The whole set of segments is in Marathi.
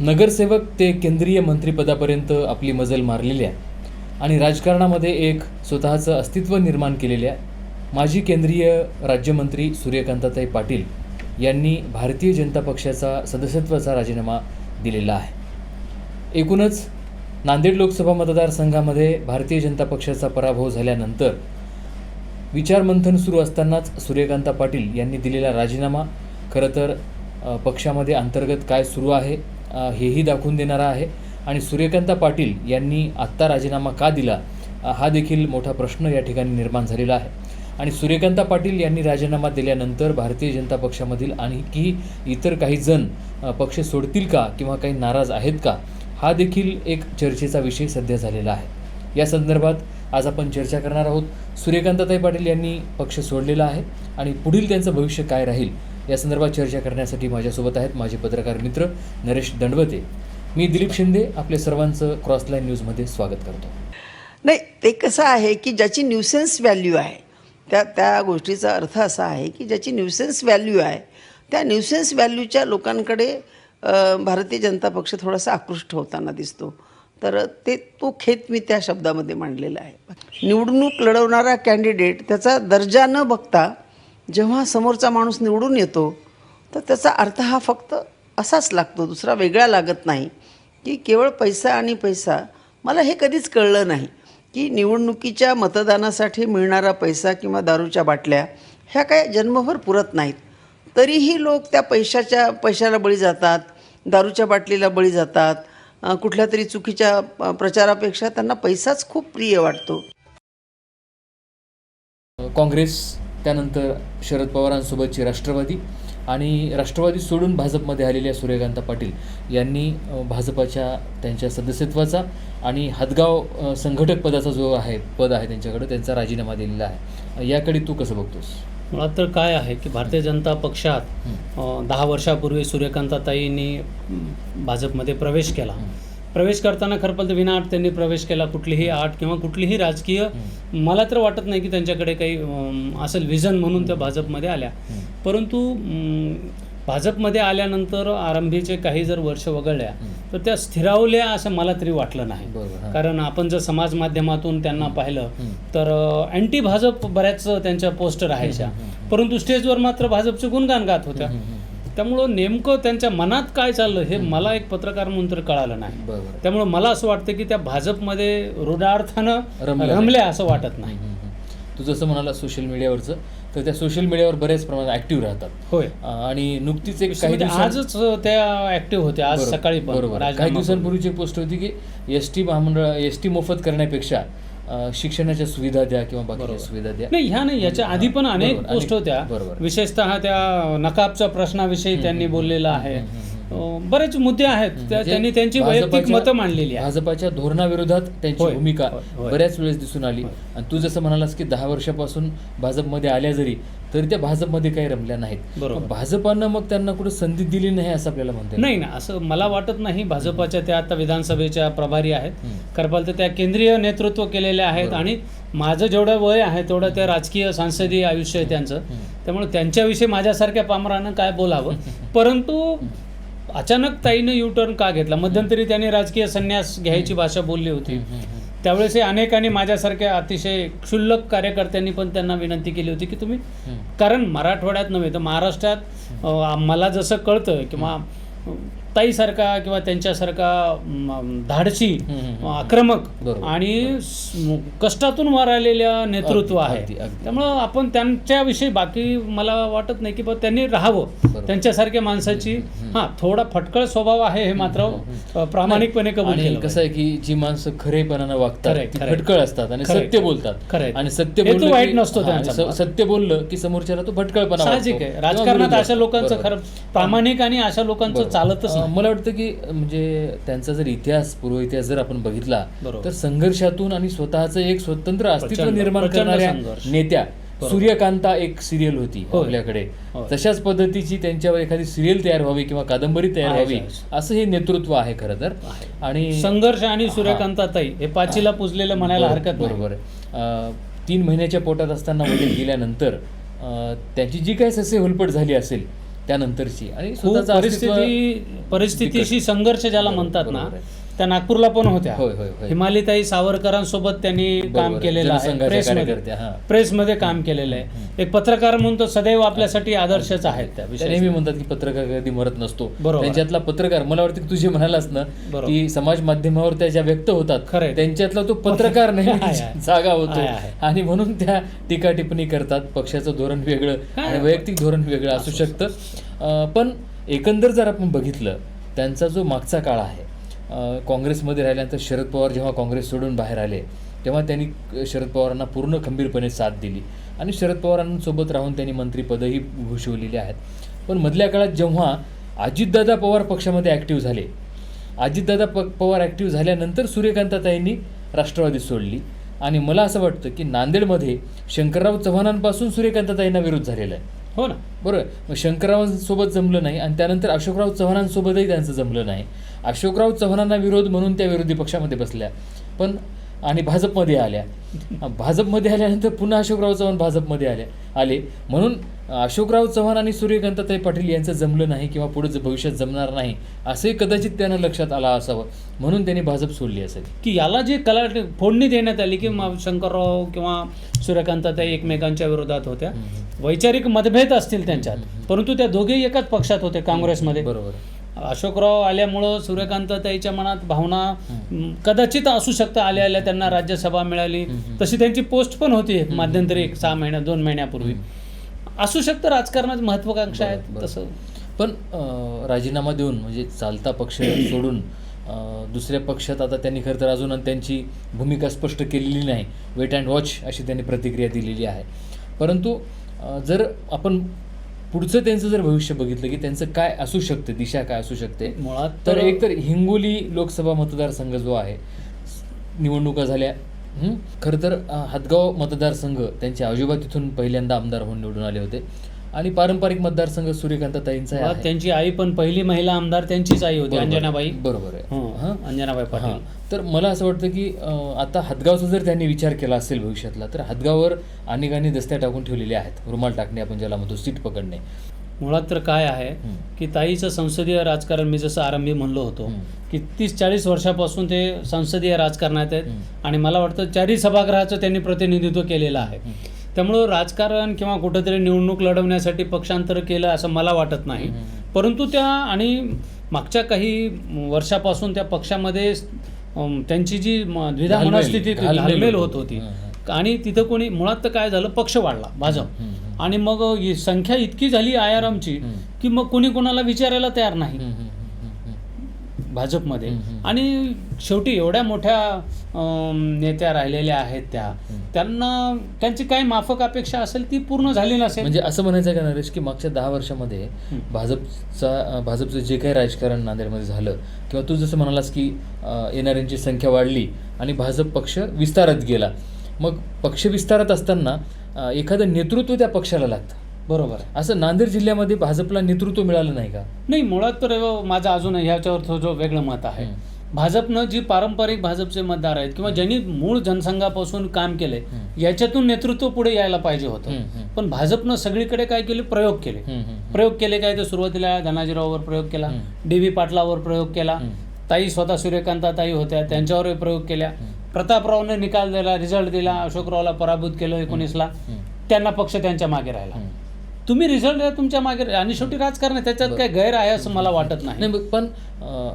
नगरसेवक ते केंद्रीय मंत्रिपदापर्यंत आपली मजल मारलेली आहे. आणि राजकारणामध्ये एक स्वतःचं अस्तित्व निर्माण केलेल्या माजी केंद्रीय राज्यमंत्री सूर्यकांताताई पाटील यांनी भारतीय जनता पक्षाचा सदस्यत्वाचा राजीनामा दिलेला आहे. एकूणच नांदेड लोकसभा मतदारसंघामध्ये भारतीय जनता पक्षाचा पराभव झाल्यानंतर विचारमंथन सुरू असतानाच सूर्यकांता पाटील यांनी दिलेला राजीनामा खरं तर पक्षामध्ये अंतर्गत काय सुरू आहे हेही दाखवून देणारा आहे. आणि सूर्यकांता पाटील यांनी आत्ता राजीनामा का दिला? हा देखील मोठा प्रश्न या ठिकाणी निर्माण झालेला आहे. आणि सूर्यकांता पाटील यांनी राजीनामा दिल्यानंतर भारतीय जनता पक्षामधील आणखी इतर काही जण पक्ष सोडतील का किंवा काही नाराज आहेत का? हा देखील एक चर्चेचा विषय सध्या झालेला आहे. या संदर्भात आज आपण चर्चा करणार आहोत. सूर्यकांताताई पाटील यांनी पक्ष सोडलेला आहे आणि पुढील त्यांचं भविष्य काय राहील या संदर्भात चर्चा करण्यासाठी माझ्यासोबत आहेत माझे पत्रकार मित्र नरेश दंडवते. मी दिलीप शिंदे आपले सर्वांचं क्रॉसलाईन न्यूजमध्ये स्वागत करतो. नाही ते कसं आहे की ज्याची न्यूसेन्स व्हॅल्यू आहे त्या त्या गोष्टीचा अर्थ असा आहे की ज्याची न्यूसेन्स व्हॅल्यू आहे त्या न्यूसेन्स व्हॅल्यूच्या लोकांकडे भारतीय जनता पक्ष थोडासा आकृष्ट होताना दिसतो. तर ते तो खेत मी त्या शब्दामध्ये मांडलेला आहे. निवडणूक लढवणारा कॅन्डिडेट त्याचा दर्जा न बघता जेव्हा समोरचा माणूस निवडून येतो तर त्याचा अर्थ हा फक्त असाच लागतो दुसरा वेगळा लागत नाही की केवळ पैसा आणि पैसा. मला हे कधीच कळलं नाही की निवडणुकीच्या मतदानासाठी मिळणारा पैसा किंवा दारूच्या बाटल्या ह्या काय जन्मभर पुरत नाहीत. तरीही लोक त्या पैशाच्या पैशाला बळी जातात दारूच्या बाटलीला बळी जातात कुठल्या तरी चुकीच्या प्रचारापेक्षा त्यांना पैसाच खूप प्रिय वाटतो. काँग्रेस त्यानंतर शरद पवारांसोबतचे राष्ट्रवादी आणि राष्ट्रवादी सोडून भाजपमध्ये आलेल्या सूर्यकांत पाटील यांनी भाजपाच्या त्यांच्या सदस्यत्वाचा आणि हदगाव संघटक पदाचा जो आहे पद आहे त्यांच्याकडे त्यांचा राजीनामा दिलेला आहे. याकडे तू कसं बघतोस? मुळात तर काय आहे की भारतीय जनता पक्षात दहा वर्षापूर्वी सूर्यकांताताईंनी भाजपमध्ये प्रवेश केला. प्रवेश करताना खरं तर विनाअट त्यांनी प्रवेश केला कुठलीही आट किंवा कुठलीही राजकीय मला तर वाटत नाही की त्यांच्याकडे काही असेल विजन म्हणून त्या भाजपमध्ये आल्या. परंतु भाजपमध्ये आल्यानंतर आरंभीचे काही जर वर्ष वगळल्या तर त्या स्थिरावल्या असं मला तरी वाटलं नाही. कारण आपण जर समाज माध्यमातून त्यांना पाहिलं तर अँटी भाजप बऱ्याच त्यांच्या पोस्टर राहायच्या. परंतु स्टेजवर मात्र भाजपचे गुणगान गात होत्या. त्यामुळं नेमकं त्यांच्या मनात काय चाललं हे मला एक पत्रकार म्हणून तर कळालं नाही. त्यामुळं मला असं वाटतं की त्या भाजपमध्ये रुडार्थानं रमल्या असं वाटत नाही. तू जसं म्हणाला सोशल मीडियावरचं तर त्या सोशल मीडियावर बऱ्याच प्रमाणात ॲक्टिव्ह राहतात. होय. आणि नुकतीच एक काही म्हणजे दिवसां- आजच त्या ऍक्टिव्ह होत्या आज सकाळी बरोबर. काही दिवसांपूर्वीची पोस्ट होती की एस टी महामंडळ एस टी मोफत करण्यापेक्षा शिक्षणाच्या सुविधा द्या किंवा बाकीच्या सुविधा द्या. नाही ह्या नाही याच्या आधी पण अनेक अनेक- होत्या. बरोबर. विशेषतः त्या नकाबच्या प्रश्नाविषयी त्यांनी बोललेलं आहे. बरेच मुद्दे आहेत. त्या- म्हणजे त्यांनी त्यांची वैयक्तिक मतं मांडलेली आहेत. भाजपाच्या धोरणाविरोधात त्यांची भूमिका. बऱ्याच वेळेस दिसून आली. आणि तू जसं म्हणालास की दहा वर्षापासून भाजपमध्ये आल्या जरी तरी त्या भाजपमध्ये काही रमल्या नाहीत. भाजपानं मग त्यांना कुठं संधी दिली नाही असं आपल्याला म्हणता. नाही ना असं मला वाटत नाही. भाजपाच्या त्या आता विधानसभेच्या प्रभारी आहेत. करपाल तर त्या केंद्रीय नेतृत्व केलेल्या आहेत. आणि माझं जेवढं वय आहे तेवढं त्या राजकीय सांसदीय आयुष्य आहे त्यांचं. त्यामुळे त्यांच्याविषयी माझ्यासारख्या पामरानं काय बोलावं? परंतु अचानक ताईनं यू टर्न का घेतला? मध्यंतरी त्यांनी राजकीय संन्यास घ्यायची भाषा बोलली होती. त्यावेळेस हे अनेकांनी माझ्यासारख्या अतिशय क्षुल्लक कार्यकर्त्यांनी पण त्यांना विनंती केली होती की तुम्ही कारण मराठवाड्यात नव्हे तर महाराष्ट्रात मला जसं कळतं किंवा ताईसारखा किंवा त्यांच्यासारखा धाडसी आक्रमक आणि कष्टातून वर आलेल्या नेतृत्व आहे. त्यामुळं आपण त्यांच्याविषयी बाकी मला वाटत नाही की बा त्यांनी राहावं त्यांच्यासारख्या माणसाची हा थोडा फटकळ स्वभाव आहे हे मात्र प्रामाणिकपणे कबूल केलं कसं आहे की जी माणसं खरेपणानं वागतात. फटकळ असतात आणि. सत्य बोलतात. आणि सत्य बोललं वाईट नसतो सत्य बोललं की समोरच्याला तो साहजिक आहे किंवा राजकारणात अशा. लोकांचं. खरं प्रामाणिक आणि अशा लोकांचं. चालतच मला वाटतं की म्हणजे त्यांचा जर इतिहास पूर्व इतिहास जर आपण बघितला. तर संघर्षातून आणि स्वतःचं एक स्वतंत्र अस्तित्व निर्माण करणाऱ्या. नेत्या सूर्यकांता एक सिरियल होती. आपल्याकडे. तशाच पद्धतीची त्यांच्यावर एखादी सिरियल तयार व्हावी किंवा कादंबरी तयार व्हावी. असं हे नेतृत्व आहे खरं तर. आणि संघर्ष आणि सूर्यकांताताई हे पाचीला पुजलेलं म्हणायला हरकत बरोबर तीन महिन्याच्या पोटात असताना वडील गेल्यानंतर त्याची जी काही सस्य हुलपट झाली असेल त्यानंतरची आणि खूप परिस्थिती परिस्थितीशी संघर्ष ज्याला म्हणतात ना. त्या नागपूरला पण होत्या होय, होय, होय. हिमालिताई सावरकरांसोबत त्यांनी काम बरोबर. केलेलं आहे जनसंघाच्या प्रेसमध्ये कार्यकर्त्या, हां. प्रेसमध्ये काम केलेलं आहे एक पत्रकार म्हणून तो सदैव आपल्यासाठी आदर्शच आहेत त्या विषयी नेहमी म्हणतात की पत्रकार कधी मरत नसतो बरोबर. त्यांच्यातला पत्रकार मला वाटतं की तुझे म्हणालास ना बरोबर. की समाज माध्यमावर त्या ज्या व्यक्त होतात खरंय. त्यांच्यातला तो पत्रकार नेहमी आहे, आहे. जागा होतो आहे, आहे. आणि म्हणून त्या टीका टिप्पणी करतात पक्षाचं धोरण वेगळं काय? आणि वैयक्तिक धोरण वेगळं असू शकतं अं, पण एकंदर जर आपण बघितलं त्यांचा जो मागचा काळ आहे काँग्रेसमध्ये राहिल्यानंतर शरद पवार जेव्हा काँग्रेस सोडून बाहेर आले तेव्हा त्यांनी शरद पवारांना पूर्ण खंबीरपणे साथ दिली. आणि शरद पवारांसोबत राहून त्यांनी मंत्रिपदही भूषवलेली आहेत. पण मधल्या काळात जेव्हा अजितदादा पवार पक्षामध्ये ॲक्टिव्ह झाले अजितदादा प पवार ॲक्टिव्ह झाल्यानंतर सूर्यकांताताईंनी राष्ट्रवादी सोडली. आणि मला असं वाटतं की नांदेडमध्ये शंकरराव चव्हाणांपासून सूर्यकांताताईंना विरोध झालेला आहे. हो ना. बरोबर. मग शंकररावांसोबत जमलं नाही आणि त्यानंतर अशोकराव चव्हाणांसोबतही त्यांचं जमलं नाही. अशोकराव चव्हाणांना विरोध म्हणून त्या विरोधी पक्षामध्ये बसल्या. पण आणि भाजपमध्ये आल्या. भाजपमध्ये आल्यानंतर पुन्हा अशोकराव चव्हाण भाजपमध्ये आल्या आले. म्हणून अशोकराव चव्हाण आणि सूर्यकांताताई पाटील यांचं जमलं नाही किंवा पुढे भविष्यात जमणार नाही असंही कदाचित त्यांना लक्षात आला असावं. म्हणून त्यांनी भाजप सोडली असेल. की याला जे कला फोडणी देण्यात आली की म- शंकरराव किंवा सूर्यकांताताई एकमेकांच्या विरोधात होत्या. वैचारिक मतभेद असतील त्यांच्यात. परंतु त्या दोघेही एकाच पक्षात होते काँग्रेसमध्ये. बरोबर. अशोकराव आल्यामुळं सूर्यकांताताईच्या मनात भावना कदाचित असू शकतं आल्या आल्या त्यांना राज्यसभा मिळाली. तशी त्यांची पोस्ट पण होती मध्यंतरी एक सहा महिन्या दोन महिन्यापूर्वी. असू शकतं राजकारणात महत्वाकांक्षा आहेत. तसं. पण राजीनामा देऊन म्हणजे चालता पक्ष सोडून दुसऱ्या पक्षात आता त्यांनी खरं तर अजून त्यांची भूमिका स्पष्ट केलेली नाही. वेट अँड वॉच अशी त्यांनी प्रतिक्रिया दिलेली आहे. परंतु जर आपण पुढचं त्यांचं जर भविष्य बघितलं की त्यांचं काय असू शकते दिशा काय असू शकते मुळात तर तर एक तर हिंगोली लोकसभा मतदारसंघ जो आहे निवडणुका झाल्या? खरं तर हदगाव मतदारसंघ त्यांचे आजोबा तिथून पहिल्यांदा आमदार होऊन निवडून आले होते आणि पारंपरिक मतदारसंघ सूर्यकांताताईंचा आहे त्यांची आई पण पहिली महिला आमदार त्यांचीच आई होती. अंजनाबाई बरोबर आहे? अंजनाबाई पाटील तर मला असं वाटतं की आता हदगावचा जर त्यांनी विचार केला असेल भविष्यातला तर हदगाववर अनेकांनी दस्त्या टाकून ठेवलेल्या आहेत रुमाल टाकणे आपण ज्याला म्हणतो सीट पकडणे मुळात तर काय आहे. की ताईचं संसदीय राजकारण मी जसं आरंभी म्हणलो होतो. की तीस चाळीस वर्षापासून ते संसदीय राजकारणात आहेत. आणि मला वाटतं चारही सभागृहाचं त्यांनी प्रतिनिधित्व केलेलं आहे त्यामुळं राजकारण किंवा कुठंतरी निवडणूक लढवण्यासाठी पक्षांतर केलं असं मला वाटत नाही. परंतु त्या आणि मागच्या काही वर्षापासून त्या पक्षामध्ये त्यांची जी द्विधा मनस्थिती घालमेल घालमेल होत होत. आणि तिथं कोणी मुळात तर काय झालं पक्ष वाढला भाजप. आणि मग संख्या इतकी झाली हं. की मग कोणी कोणाला विचारायला तयार नाही. भाजपमध्ये. आणि शेवटी एवढ्या मोठ्या नेत्या राहिलेल्या आहेत त्या. त्यांना त्यांची काही माफक अपेक्षा असेल ती पूर्ण झाली नसेल म्हणजे असं म्हणायचं का नरेश की मागच्या दहा वर्षामध्ये. भाजपचा भाजपचं जे काही राजकारण नांदेडमध्ये झालं किंवा तू जसं म्हणालास की येणाऱ्यांची संख्या वाढली आणि भाजप पक्ष विस्तारत गेला मग पक्ष विस्तारत असताना एखादं नेतृत्व त्या पक्षाला लागतं बरोबर आहे असं नांदेड जिल्ह्यामध्ये भाजपला नेतृत्व मिळालं नाही का नाही मुळात तर माझं अजून ह्याच्यावर थोडं जो वेगळं मत आहे. भाजपनं जी पारंपरिक भाजपचे मतदार आहेत किंवा ज्यांनी मूळ जनसंघापासून काम केले. याच्यातून नेतृत्व पुढे यायला पाहिजे होतं. पण भाजपनं सगळीकडे काय केले प्रयोग केले प्रयोग केले काय तर सुरुवातीला धनाजीराववर प्रयोग केला. डी व्ही पाटलावर प्रयोग केला. ताई स्वतः सूर्यकांता ताई होत्या त्यांच्यावरही प्रयोग केल्या प्रतापरावने निकाल दिला रिझल्ट दिला अशोकरावला पराभूत केलं एकोणीसला. त्यांना पक्ष त्यांच्या मागे राहिला. तुम्ही रिझल्ट द्या तुमच्या मागे. आणि शेवटी राजकारण आहे त्याच्यात काय गैर आहे असं मला वाटत नाही. पण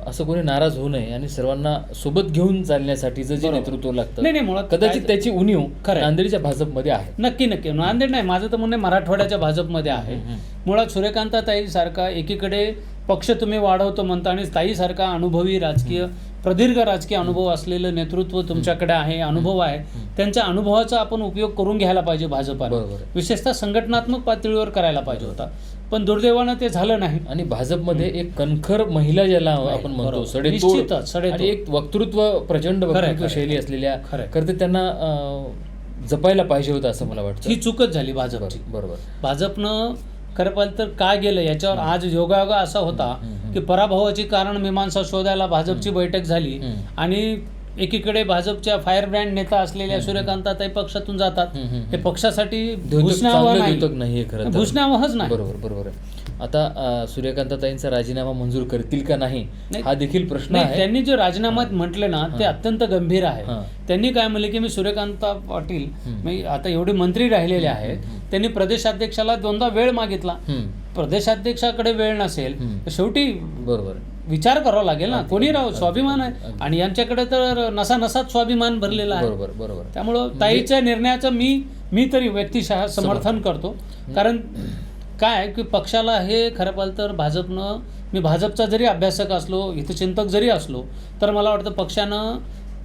असं कोणी नाराज होऊ नये आणि सर्वांना सोबत घेऊन चालण्यासाठीचं जे. नेतृत्व लागतं नाही नाही मुळात कदाचित त्याची उणीव खरं. नांदेडच्या भाजपमध्ये आहे. नक्की नक्की. नांदेड नाही माझं तर म्हणणं मराठवाड्याच्या भाजपमध्ये आहे. मुळात सूर्यकांता ताई सारखा एकीकडे पक्ष तुम्ही वाढवतो म्हणता आणि ताई सारखा अनुभवी राजकीय प्रदीर्घ राजकीय अनुभव असलेलं नेतृत्व तुमच्याकडे आहे अनुभव आहे त्यांच्या अनुभवाचा आपण उपयोग करून घ्यायला पाहिजे आहे. विशेषतः संघटनात्मक पातळीवर करायला पाहिजे होता पण दुर्दैवानं ते झालं नाही आणि भाजपमध्ये एक कणखर महिला ज्याला आपण म्हणतो. सडेतोड. आणि एक वक्तृत्व प्रचंड वक्तृत्व. शैली असलेल्या खरंय. करते त्यांना जपायला पाहिजे होतं असं मला वाटतं ही चूकच झाली भाजपची बरोबर भाजपनं खरं पाहिलं तर काय गेलं याच्यावर आज योगायोगा असा होता. की पराभवाची कारण मीमांसा शोधायला भाजपची बैठक झाली. आणि एकीकडे भाजपच्या फायर ब्रँड नेता असलेल्या सूर्यकांताताई पक्षातून जातात. हे पक्षासाठी भूषणावह नाही. बरोबर बरोबर आहे. आता सूर्यकांताताईंचा राजीनामा मंजूर करतील का नाही. हा देखील प्रश्न आहे. त्यांनी जे राजीनामात म्हटले ना ते अत्यंत गंभीर आहे. त्यांनी काय म्हणले की मी सूर्यकांत पाटील. मी आता एवढे मंत्री राहिलेले आहेत त्यांनी प्रदेशाध्यक्षाला दोनदा वेळ मागितला. प्रदेशाध्यक्षाकडे वेळ नसेल. तर शेवटी बरोबर. विचार करावा लागेल ना. कोणी राहो अगदी, स्वाभिमान आहे. आणि यांच्याकडे तर नसा नसात स्वाभिमान भरलेला आहे. बरोबर बरोबर. त्यामुळं ताईच्या निर्णयाचं मी मी तरी व्यक्तिशः समर्थन करतो. कारण काय की पक्षाला हे खरं पाहिलं तर भाजपनं मी भाजपचा जरी अभ्यासक असलो हितचिंतक जरी असलो तर मला वाटतं पक्षानं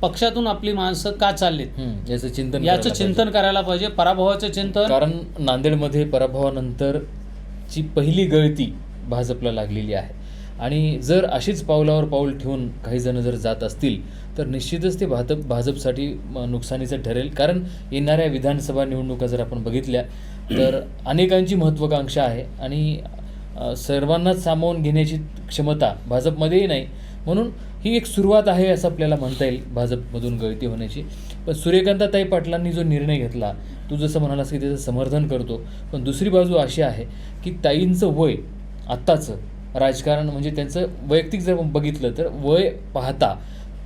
पक्षातून आपली माणसं का चाललीत? याचं चिंतन याचं चिंतन करायला पाहिजे पराभवाचं. चिंतन. कारण नांदेडमध्ये पराभवानंतरची पहिली गळती भाजपला लागलेली आहे. आणि जर अशीच पावलावर पाऊल ठेवून काही जण जर जात असतील तर निश्चितच ते भाजप भाजपसाठी नुकसानीचं ठरेल. कारण येणाऱ्या विधानसभा निवडणुका जर आपण बघितल्या तर अनेकांची महत्त्वाकांक्षा आहे आणि सर्वांनाच सामावून घेण्याची क्षमता भाजपमध्येही नाही. म्हणून ही एक सुरुवात आहे असं आपल्याला म्हणता येईल भाजपमधून गळती होण्याची. पण सूर्यकांताताई पाटलांनी जो निर्णय घेतला तू जसं म्हणालास की त्याचं समर्थन करतो पण दुसरी बाजू अशी आहे की ताईंचं वय आत्ताचं राजकारण म्हणजे त्यांचं वैयक्तिक जर बघितलं तर वय पाहता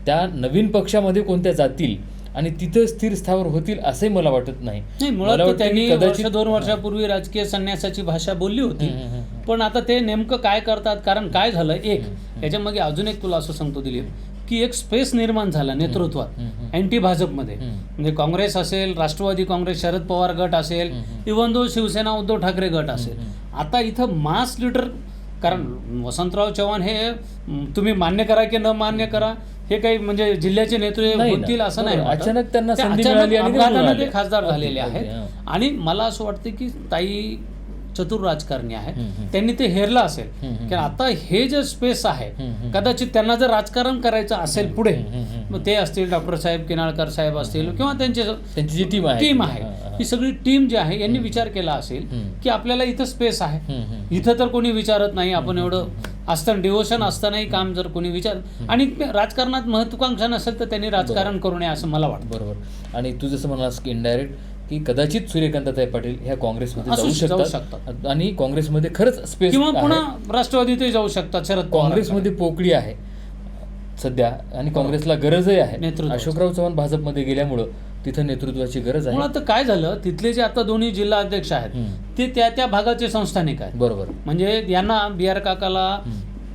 त्या नवीन पक्षामध्ये कोणत्या जातील आणि तिथं स्थिर स्थावर होतील असंही मला वाटत नाही मुळात त्यांनी कदाचित- दोन वर्षापूर्वी राजकीय संन्यासाची भाषा बोलली होती. पण आता ते नेमकं काय करतात कारण काय झालं एक याच्यामागे अजून एक तुला असं सांगतो दिलीप की एक स्पेस निर्माण झाला नेतृत्वात. अँटी भाजपमध्ये. म्हणजे काँग्रेस असेल राष्ट्रवादी काँग्रेस शरद पवार गट असेल. इव्हन दो शिवसेना उद्धव ठाकरे गट असेल आता इथं मास लीडर कारण वसंतराव चव्हाण हे तुम्ही मान्य करा की न मान्य करा हे काही म्हणजे जिल्ह्याचे नेते नाही ना. होतील असं नाही बरोबर. वाटत. अचानक त्यांना ते संधी अचानक मिळाली आणि ते अपघातानं खासदार झालेले आहेत हां. आणि मला असं वाटतं की ताई चतुर राजकारणी आहे हम्म, हम्म. त्यांनी ते हेरलं असेल हम्म, हम्म. की आता हे जे स्पेस आहे हम्म, हम्म. कदाचित त्यांना जर राजकारण करायचं असेल पुढे हम्म, हम्म, हम्म. मग ते असतील डॉक्टर साहेब किनाळकर साहेब असतील किंवा त्यांचे त्यांची जी टीम आहे टीम हां, आहे हां. ही सगळी टीम जी आहे यांनी विचार केला असेल हम्म. की आपल्याला इथं स्पेस आहे हम्म, हम्म. इथं तर कोणी विचारत नाही आपण एवढं असताना डिवोशन असतानाही काम जर कोणी विचार आणि राजकारणात महत्वाकांक्षा नसेल तर त्यांनी राजकारण करू नये असं मला वाटतं. बरोबर. आणि तू जसं म्हणालास की इनडायरेक्ट की कदाचित सूर्यकांताताई पाटील ह्या काँग्रेसमध्ये जाऊ शकतात. आणि काँग्रेसमध्ये खरंच स्पेस किंवा पुन्हा राष्ट्रवादीतही जाऊ शकतात शरद काँग्रेसमध्ये पोकळी आहे. सध्या आणि काँग्रेसला गरजही आहे. अशोकराव चव्हाण भाजपमध्ये गेल्यामुळं तिथं नेतृत्वाची गरज आहे. मुळात काय झालं तिथले जे आता दोन्ही जिल्हा अध्यक्ष आहेत. ते त्या त्या भागाचे संस्थानिक आहेत. बरोबर. म्हणजे यांना बी आर काकाला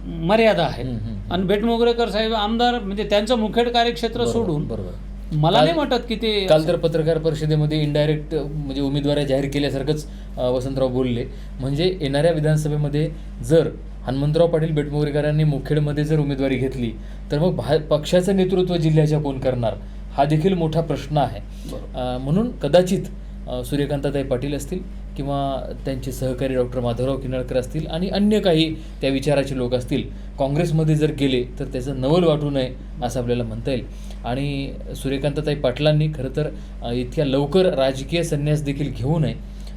मर्यादा आहे. आणि बेटमोगरेकर साहेब आमदार म्हणजे त्यांचं मुखेड कार्यक्षेत्र सोडून बरोबर. मला नाही वाटत की ते काल तर पत्रकार परिषदेमध्ये इनडायरेक्ट म्हणजे उमेदवारी जाहीर केल्यासारखंच वसंतराव बोलले. म्हणजे येणाऱ्या विधानसभेमध्ये जर हनुमंतराव पाटील बेटमोगरेकरांनी मुखेडमध्ये जर उमेदवारी घेतली तर मग भा पक्षाचं नेतृत्व जिल्ह्याच्या कोण करणार? हा देखील मोठा प्रश्न आहे. म्हणून कदाचित सूर्यकांताताई पाटील असतील किंवा त्यांचे सहकारी डॉक्टर माधवराव किनाळकर असतील आणि अन्य काही त्या विचाराचे लोक असतील काँग्रेसमध्ये जर गेले तर त्याचं नवल वाटू नये असं आपल्याला म्हणता येईल. आणि सूर्यकांताताई पाटलांनी खरं तर इतक्या लवकर राजकीय संन्यास देखील घेऊ नये.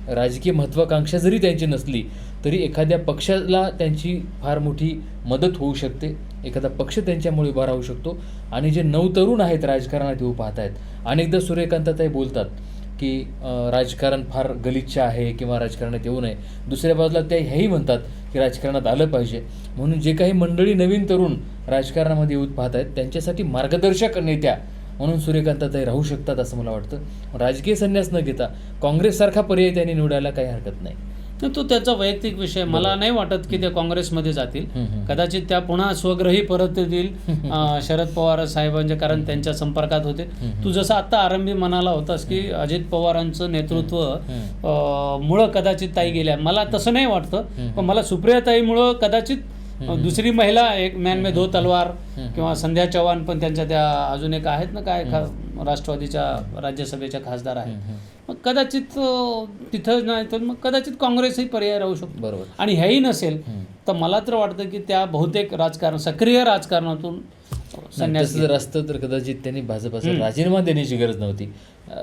राजकीय महत्त्वाकांक्षा जरी त्यांची नसली तरी एखाद्या पक्षाला त्यांची फार मोठी मदत होऊ शकते. एखादा पक्ष त्यांच्यामुळे उभा राहू शकतो. आणि जे नवतरुण आहेत राजकारणात येऊ पाहत आहेत अनेकदा सूर्यकांताताई बोलतात की राजकारण फार गलिच्छ आहे किंवा राजकारणात येऊ नये. दुसऱ्या बाजूला त्या हेही म्हणतात की राजकारणात आलं पाहिजे. म्हणून जे काही मंडळी नवीन तरुण राजकारणामध्ये येऊ पाहत आहेत त्यांच्यासाठी मार्गदर्शक नेत्या म्हणून सूर्यकांताताई राहू शकतात असं मला वाटतं. राजकीय संन्यास न घेता काँग्रेससारखा पर्याय त्यांनी निवडायला काही हरकत नाही. नाही, तो त्याचा वैयक्तिक विषय. मला नाही वाटत की ते काँग्रेसमध्ये जातील. कदाचित त्या पुन्हा स्वग्रही परत येतील शरद पवार साहेबांचे कारण त्यांच्या संपर्कात होते. तू जसं आता आरंभी म्हणाला होतास की अजित पवारांचं नेतृत्व मुळं कदाचित ताई गेल्या. मला तसं नाही वाटतं. पण मला सुप्रिया ताईमुळं कदाचित दुसरी महिला एक मॅन में दो तलवार किंवा संध्या चव्हाण पण त्यांच्या त्या अजून एक आहेत ना काय राष्ट्रवादीच्या राज्यसभेच्या खासदार आहेत. मग कदाचित तिथं नाही तर मग कदाचित काँग्रेसही पर्याय राहू शकतो. बरोबर. आणि हेही नसेल. तर मला तर वाटतं की त्या बहुतेक राजकारण सक्रिय राजकारणातून संन्यास जर असतं तर कदाचित त्यांनी भाजपाचा राजीनामा देण्याची गरज नव्हती.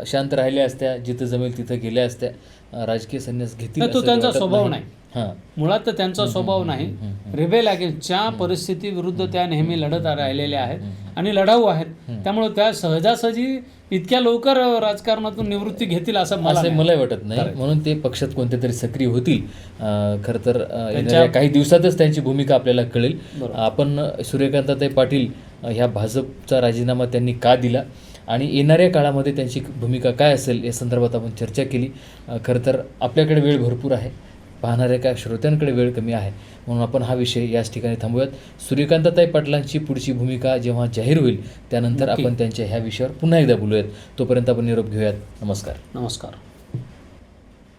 शांत राहिल्या असत्या जिथं जमेल तिथं गेल्या असत्या. राजकीय संन्यास घेतील तो त्यांचा स्वभाव नाही. हां. मुळात तर त्यांचा स्वभाव नाही. रिबेल ज्या परिस्थितीविरुद्ध त्या नेहमी लढत राहिलेल्या आहेत आणि लढाऊ आहेत. त्यामुळे त्या सहजासहजी इतक्या लवकर राजकारणातून निवृत्ती घेतील असं मला. मलाही वाटत नाही. म्हणून ते पक्षात कोणत्या तरी सक्रिय होतील खरं तर काही दिवसातच त्यांची भूमिका आपल्याला कळेल. आपण सूर्यकांताताई पाटील ह्या भाजपचा राजीनामा त्यांनी का दिला आणि येणाऱ्या काळामध्ये त्यांची भूमिका काय असेल या संदर्भात आपण चर्चा केली. खरं तर आपल्याकडे वेळ भरपूर आहे. पाहणाऱ्या काय श्रोत्यांकडे वेळ कमी आहे. म्हणून आपण हा विषय याच ठिकाणी थांबूयात. सूर्यकांताताई पाटलांची पुढची भूमिका जेव्हा जाहीर होईल त्यानंतर. आपण त्यांच्या ह्या विषयावर पुन्हा एकदा बोलूयात. तोपर्यंत आपण निरोप घेऊयात. नमस्कार. नमस्कार.